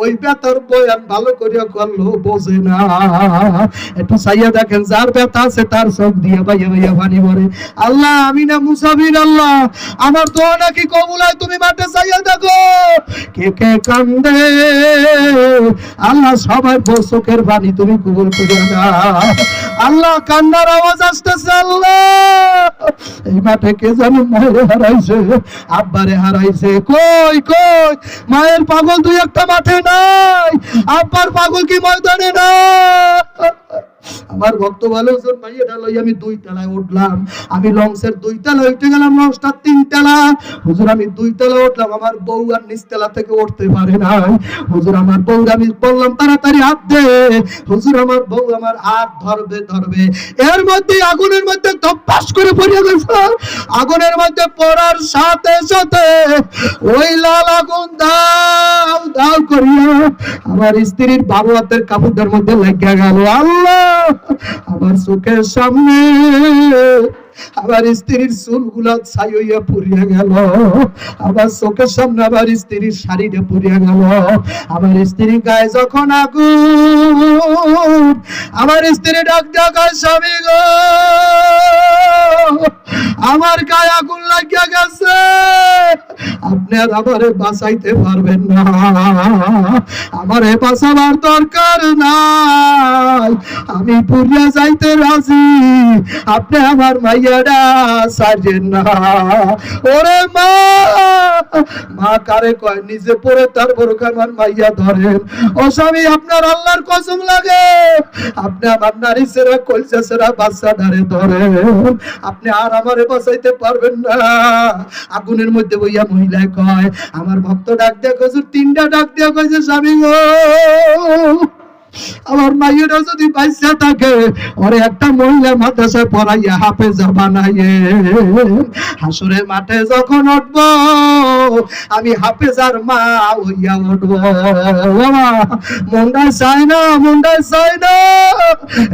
ওই ব্যথার বয়ান ভালো করিয়া করল, বোঝে না। একটু চাইয়া দেখেন, যার ব্যথা আছে তার চোখ দিয়ে ভাইয়া ভাইয়া পানি ভরে। আল্লাহ, আমি না মুসাফির আল্লাহ। আমার দোয়া নাকি কবুল হয়? তুমি মাঠে চাইয়া দেখো। কে কে কান্দে? আল্লাহ, সবাই চোখের বাণী তুমি কবুল করিয়া দাও আল্লাহ, কান্নার আওয়াজ আসতেছে, আল্লাহ। এই মাঠে কে যেন মায়ের হারাইছে? আব্বারে হারাইছে। কই কই? মায়ের পাগল দুই একটা মাঠে নাই। আব্বার পাগল কি ময়দানে আমার ভক্ত ভালো ভাই এটা লই আমি দুই তলায় উঠলাম। আমি লঞ্চের দুই তলা উঠে গেলাম লঞ্চটা তিন তলা। হুজুর, আমি দুই তলা উঠলাম, আমার বউ আর নিচ তলা থেকে উঠতে পারে নাই। হুজুর, আমার বউ, আমি বললাম, তাড়াতাড়ি হাত দে। হুজুর, আমার বউ আমার হাত ধরবে ধরবে। এর মধ্যে আগুনের মধ্যে ধপাস করে পড়িয়া গেছে। আগুনের মধ্যে পড়ার সাথে সাথে ওই লাল আগুন দাও। দাও করিয়া। আমার স্ত্রীর বাবু হাতের কাপড়দের মধ্যে লেগে গেল, আল্লাহ, আমার চোখের সামনে আমার স্ত্রীর চুলগুলা ছাই হইয়া পুড়িয়া গেল। আমার চোখের সামনে আমার স্ত্রীর শাড়িটা পুড়িয়া গেল। আমার স্ত্রী গায়ে যখন আগুন, আমার স্ত্রী ডাক ডাকায় স্বামী গো, আমার গায়ে আগুন লাগিয়া গেছে। আপনি আমারে পারবেন না। আমারে দরকার নাই। আমি পুরিয়া যাইতে রাজি। আপনি আমার মাইয়াটা সাজেন না। ওরে মা মা কারে কয়, নিজে পড়ে তারপর আমার মাইয়া ধরেন? ও স্বামী, আপনার আল্লাহর কসম লাগে। আপনি আমার নারী সেরা কলসা সেরা বাচ্চা ধারে ধরে আপনি আর আমারে বাঁচাইতে পারবেন না। আগুনের মধ্যে বইয়া মহিলায় কয়, আমার ভক্ত ডাক দেয়া কজুর তিনটা ডাক দেওয়া কয়েছে স্বামী গো। আমার মাইয়েরা যদি বাইসা থাকে, ওরে একটা মহিলা মাদ্রাসায় পড়াইয়া হাফেজা বানাইয়ে। হাসুরে মাঠে যখন উঠব, আমি হাফেজার মা হইয়া উঠব। মন্ডায় চাই না, মন্ডায় চাই না।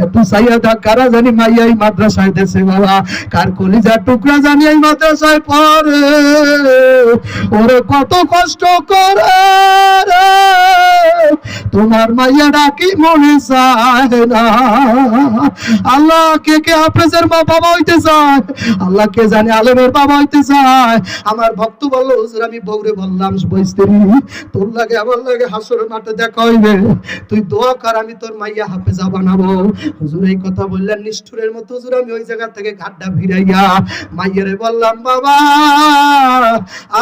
একটু চাইয়া থাক, কারা জানি মাইয়া এই মাদ্রাসায় দেশে বাবা? কার কলিজার টুকরা জানি এই মাদ্রাসায় পড়ে? ওরে কত কষ্ট করে তোমার মাইয়া ডাকি মনে আমার ভক্ত বলল, হুজুর, আমি বউরে বললাম বইস্ত্রী তোর লাগে, আমার লাগে হাসরের মাঠে দেখা হইবে। তুই দোয়া কর, আমি তোর মাইয়া হাফেজা বানাবো। হুজুর এই কথা বললেন, নিষ্ঠুরের মতো হুজুর, আমি ওই জায়গা থেকে গাড্ডা ভিড়াইয়া মাইয়ারে বললাম, বাবা,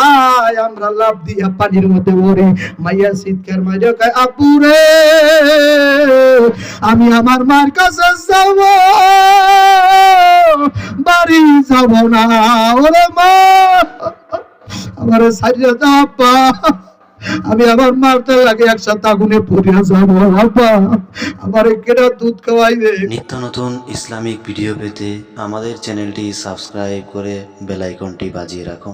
আয়, আমরা লাভ দিয়া পানির মধ্যে ওরে মাইয়া শীতকার মাইয়া কয় আপুরে আমি আমার মার কাছে যাব, বাড়ি যাব না। ওরে মা, আমার সারিয়া আব্বা। আমি আমার মারতে লাগে একসাথে আগুনে পুড়িয়া যাব, আব্বা। আমার কেটা দুধ খাওয়াইবে নিত্য নতুন ইসলামিক ভিডিও পেতে আমাদের চ্যানেলটি সাবস্ক্রাইব করে বেল আইকনটি বাজিয়ে রাখুন।